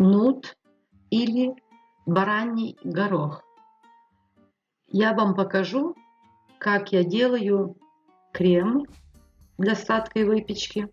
нут или бараний горох. Я вам покажу, как я делаю крем для сладкой выпечки.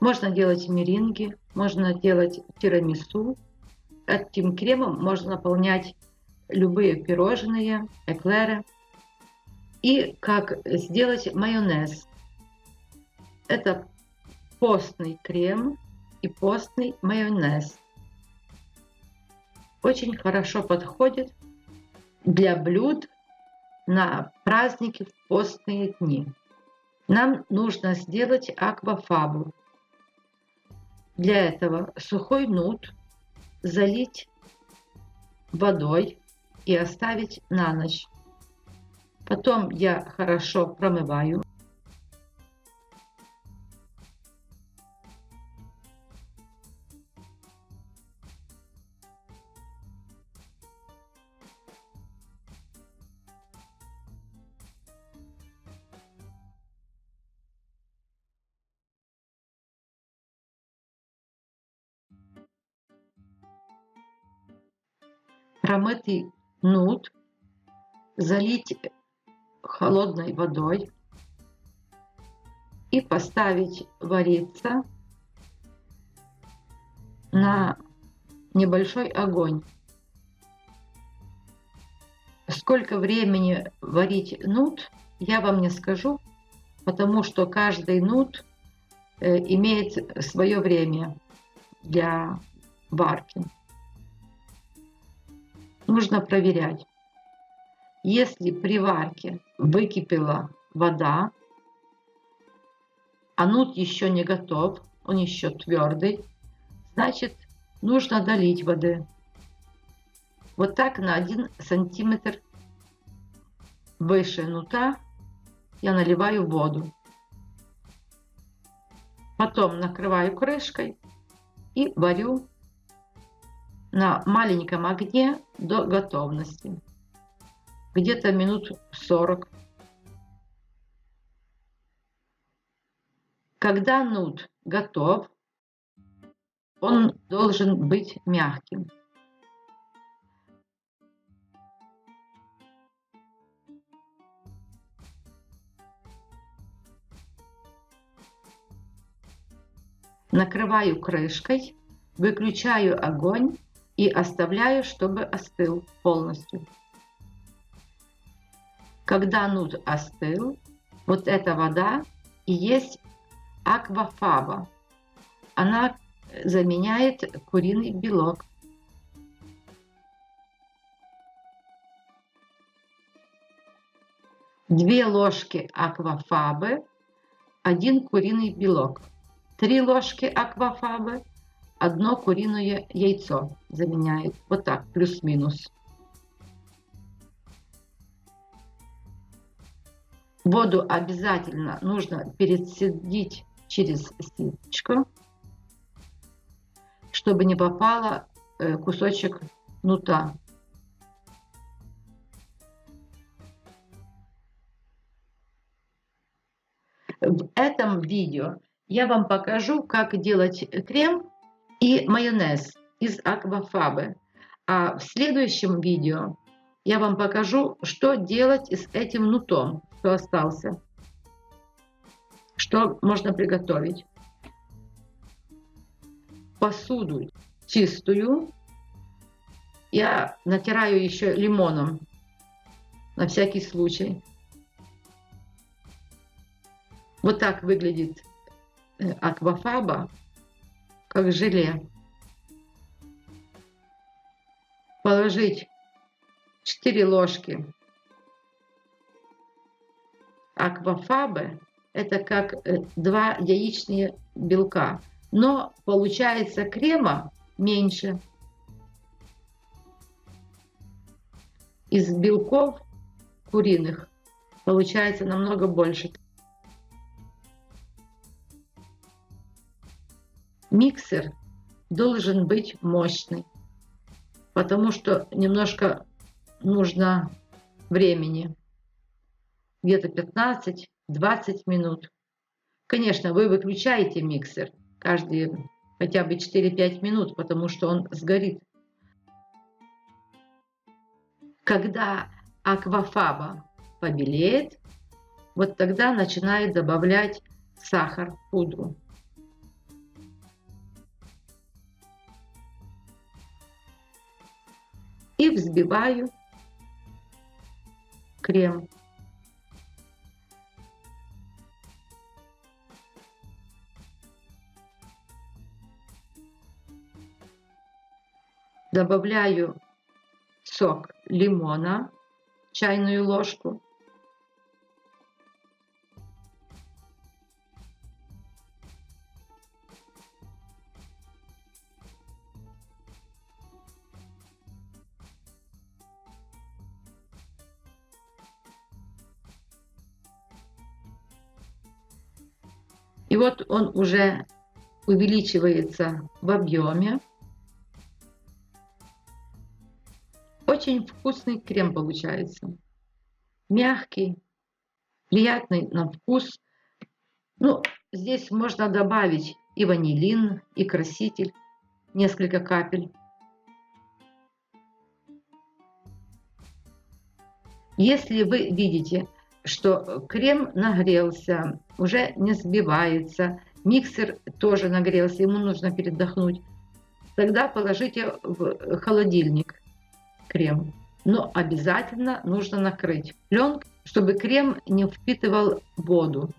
Можно делать меринги, можно делать тирамису. Этим кремом можно наполнять любые пирожные, эклеры. И как сделать майонез. Это постный крем и постный майонез очень хорошо подходит для блюд на праздники в постные дни. Нам нужно сделать аквафабу. Для этого сухой нут залить водой и оставить на ночь. Потом я хорошо промываю промытый нут залить холодной водой и поставить вариться на небольшой огонь. Сколько времени варить нут, я вам не скажу, потому что каждый нут э, имеет свое время для варки нужно проверять. Если при варке выкипела вода, а нут еще не готов, он еще твердый, значит нужно долить воды. Вот так на 1 сантиметр выше нута я наливаю воду. Потом накрываю крышкой и варю на маленьком огне до готовности. Где-то минут 40. Когда нут готов, он должен быть мягким. Накрываю крышкой, выключаю огонь и оставляю, чтобы остыл полностью. Когда нут остыл, вот эта вода и есть аквафаба. Она заменяет куриный белок. Две ложки аквафабы, один куриный белок. Три ложки аквафабы, одно куриное яйцо заменяет. Вот так, плюс-минус. Воду обязательно нужно перецедить через ситочку, чтобы не попало э, кусочек нута. В этом видео я вам покажу, как делать крем и майонез из аквафабы. А в следующем видео я вам покажу, что делать с этим нутом, что остался. Что можно приготовить. Посуду чистую я натираю еще лимоном на всякий случай. Вот так выглядит э, аквафаба как желе. Положить 4 ложки аквафабы. Это как э, два яичные белка. Но получается крема меньше. Из белков куриных получается намного больше. Миксер должен быть мощный, потому что немножко нужно времени, где-то 15-20 минут. Конечно, вы выключаете миксер каждые хотя бы 4-5 минут, потому что он сгорит. Когда аквафаба побелеет, вот тогда начинает добавлять сахар, пудру. Взбиваю крем. Добавляю сок лимона, чайную ложку. Вот он уже увеличивается в объеме. Очень вкусный крем получается. Мягкий, приятный на вкус. Ну, здесь можно добавить и ванилин, и краситель, несколько капель. Если вы видите, что крем нагрелся, уже не сбивается, миксер тоже нагрелся, ему нужно передохнуть, тогда положите в холодильник крем. Но обязательно нужно накрыть пленкой, чтобы крем не впитывал воду.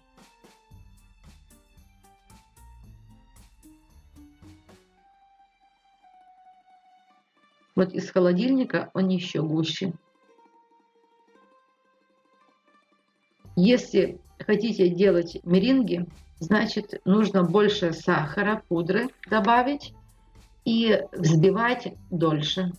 Вот из холодильника он еще гуще. Если хотите делать меринги, значит нужно больше сахара, пудры добавить и взбивать дольше.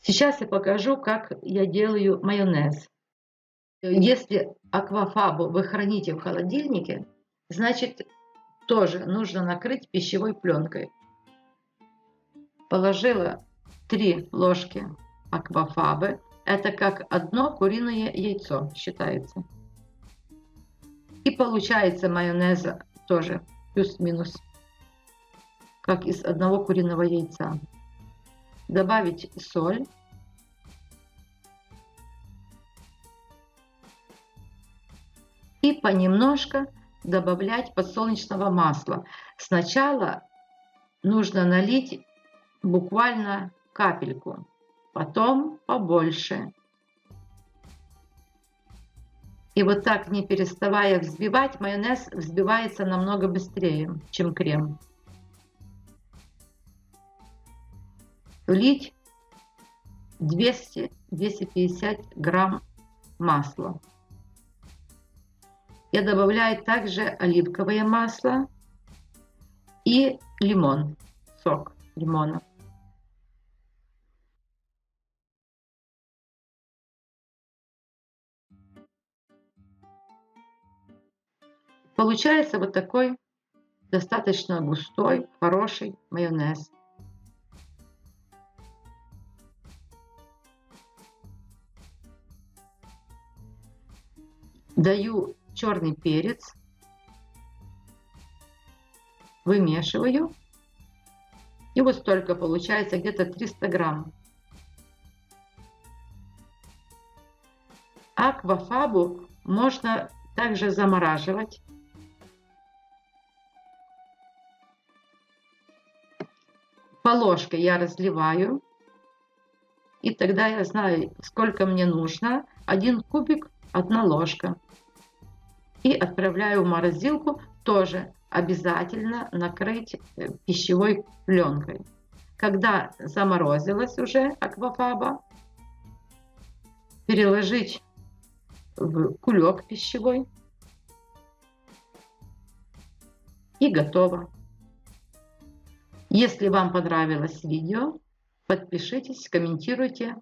Сейчас я покажу, как я делаю майонез. Если аквафабу вы храните в холодильнике, значит тоже нужно накрыть пищевой пленкой. Положила 3 ложки аквафабы. Это как одно куриное яйцо считается. И получается майонеза тоже плюс-минус, как из одного куриного яйца. Добавить соль и понемножку добавлять подсолнечного масла. Сначала нужно налить буквально капельку, потом побольше. И вот так, не переставая взбивать, майонез взбивается намного быстрее, чем крем. Влить 200-250 грамм масла. Я добавляю также оливковое масло и лимон, сок лимона. Получается вот такой достаточно густой, хороший майонез. Даю черный перец, вымешиваю. И вот столько получается, где-то 300 грамм. Аквафабу можно также замораживать. По ложке я разливаю. И тогда я знаю, сколько мне нужно. Один кубик, одна ложка и отправляю в морозилку тоже обязательно накрыть э, пищевой пленкой. Когда заморозилась уже аквафаба, переложить в кулек пищевой и готово. Если вам понравилось видео, подпишитесь, комментируйте,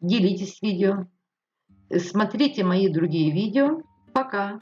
делитесь видео. Смотрите мои другие видео. Пока!